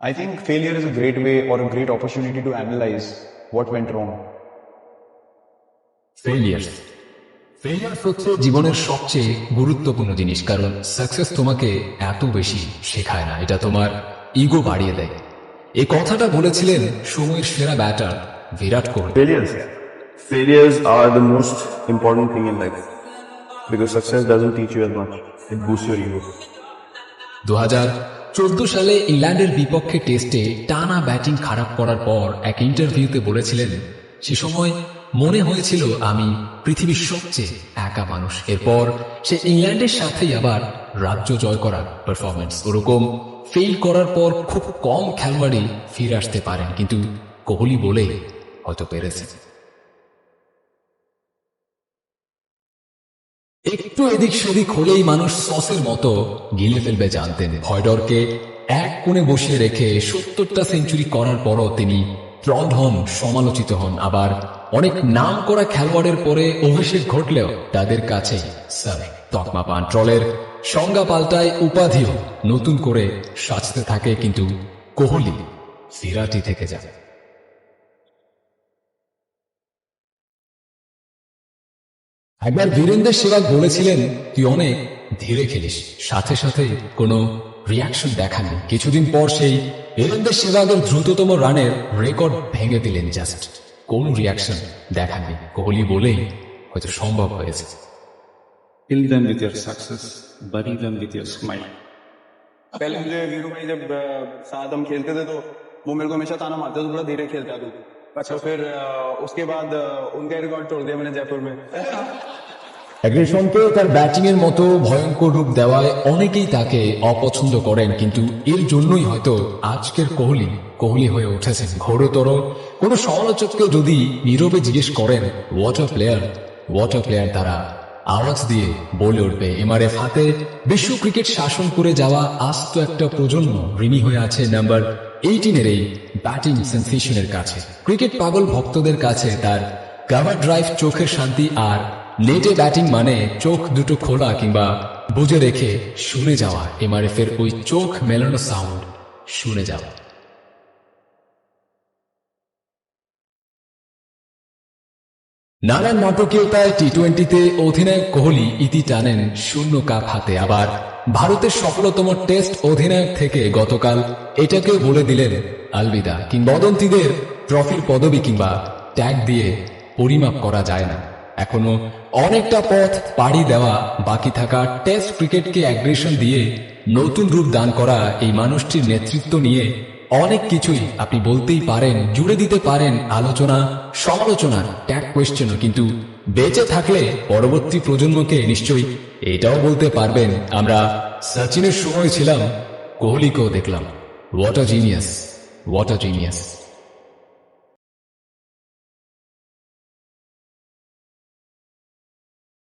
I think failure is a great way or a great opportunity to analyze what went wrong. Failure failure হচ্ছে জীবনের সবচেয়ে গুরুত্বপূর্ণ জিনিস কারণ সাকসেস তোমাকে এত বেশি শেখায় না এটা তোমার ইগো বাড়িয়ে দেয় এই কথাটা বলেছিলেন সময়ের সেরা batter Virat Kohli Failures. Failures are the most important thing in life because success doesn't teach you as much. It boosts your ego. দু চোদ্দ সালে ইংল্যান্ডের বিপক্ষে টেস্টে টানা ব্যাটিং খারাপ করার পর এক ইন্টারভিউতে বলেছিলেন, সে সময় মনে হয়েছিল আমি পৃথিবীর সবচেয়ে একা মানুষ। এরপর সে ইংল্যান্ডের সাথেই আবার রাজ্য জয় করার পারফরমেন্স ওরকম ফেল করার পর খুব কম খেলোয়াড়ই ফিরে আসতে পারেন, কিন্তু কোহলি বলে হয়তো পেরেছে একটু এদিক সেদিক হলেই মানুষ সসের মতো গিলে ফেলবে জানতেন। ভয়ডরকে এক কোণে বসিয়ে রেখে সত্তরটা সেঞ্চুরি করার পরও তিনি ট্রল হন সমালোচিত হন। আবার অনেক নাম করা খেলোয়াড়ের পরে অভিষেক ঘটলেও তাদের কাছে স্যার তকমা পান। ট্রলের সংজ্ঞা পাল্টায় উপাধিও নতুন করে সাজতে থাকে, কিন্তু কোহলি সিরাটি থেকে যায়। একবার বীরেন্দ্র সেবাগ বলেছিলেন তুই অনেক ধীরে খেলিস সাথে সাথে কোনো রিয়াকশন দেখাননি কিছুদিন পর সেই বীরেন্দ্র সেবাগের দ্রুততম রানের রেকর্ড ভেঙে দিলেন জাস্ট কোন রিয়াকশন দেখাননি কোহলি বলেই হয়তো সম্ভব হয়েছে Kill them with your success, bury them with your smile. पहले मुझे वीरू भाई जब अ, साथ हम खेलते थे तो वो मेरे को हमेशा ताना मारते थे थोड़ा धीरे खेलता तू अच्छा फिर अ, उसके बाद अ, उनका रिकॉर्ड तोड़ दिया मैंने जयपुर में অ্যাগ্রেশনকে তার ব্যাটিং এর মতো ভয়ঙ্কর রূপ দেওয়ায় অনেকেই তাকে অপছন্দ করেন কিন্তু এর জন্যই হয়তো আজকের কোহলি কোহলি হয়ে উঠেছেন ঘোরতর কোনো সমালোচককে যদি নীরবে জিজ্ঞেস করেন ওয়াটার প্লেয়ার ওয়াটার প্লেয়ার তারা আওয়াজ দিয়ে বলে উঠবে এমআরএফ হাতে বিশ্ব ক্রিকেট শাসন করে যাওয়া আস্ত একটা প্রজন্ম ঋণী হয়ে আছে নাম্বার এইটিনের এই ব্যাটিং সেন্সেশনের কাছে। ক্রিকেট পাগল ভক্তদের কাছে তার কাভার ড্রাইভ চোখের শান্তি আর নেটে ব্যাটিং মানে চোখ দুটো খোলা কিংবা বুঝে রেখে শুনে যাওয়া এমআরএফ এর ওই চোখ মেলানো সাউন্ড শুনে যাওয়া। নানান নাটকীয়তায় টি টোয়েন্টিতে অধিনায়ক কোহলি ইতি টানেন শূন্য কাপ হাতে, আবার ভারতের সফলতম টেস্ট অধিনায়ক থেকে গতকাল এটাকেও বলে দিলেন আলবিদা কিংবদন্তিদের ট্রফির পদবি কিংবা ট্যাগ দিয়ে পরিমাপ করা যায় না। এখনও অনেকটা পথ পাড়ি দেওয়া বাকি থাকা টেস্ট ক্রিকেটকে অ্যাগ্রেশন দিয়ে নতুন রূপ দান করা এই মানুষটির নেতৃত্ব নিয়ে অনেক কিছুই আপনি বলতেই পারেন, জুড়ে দিতে পারেন আলোচনা সমালোচনার ট্যাগ কোয়েশ্চেনও। কিন্তু বেঁচে থাকলে পরবর্তী প্রজন্মকে নিশ্চয়ই এটাও বলতে পারবেন, আমরা সচিনের সময় ছিলাম কোহলিকেও দেখলাম। What a genius what a genius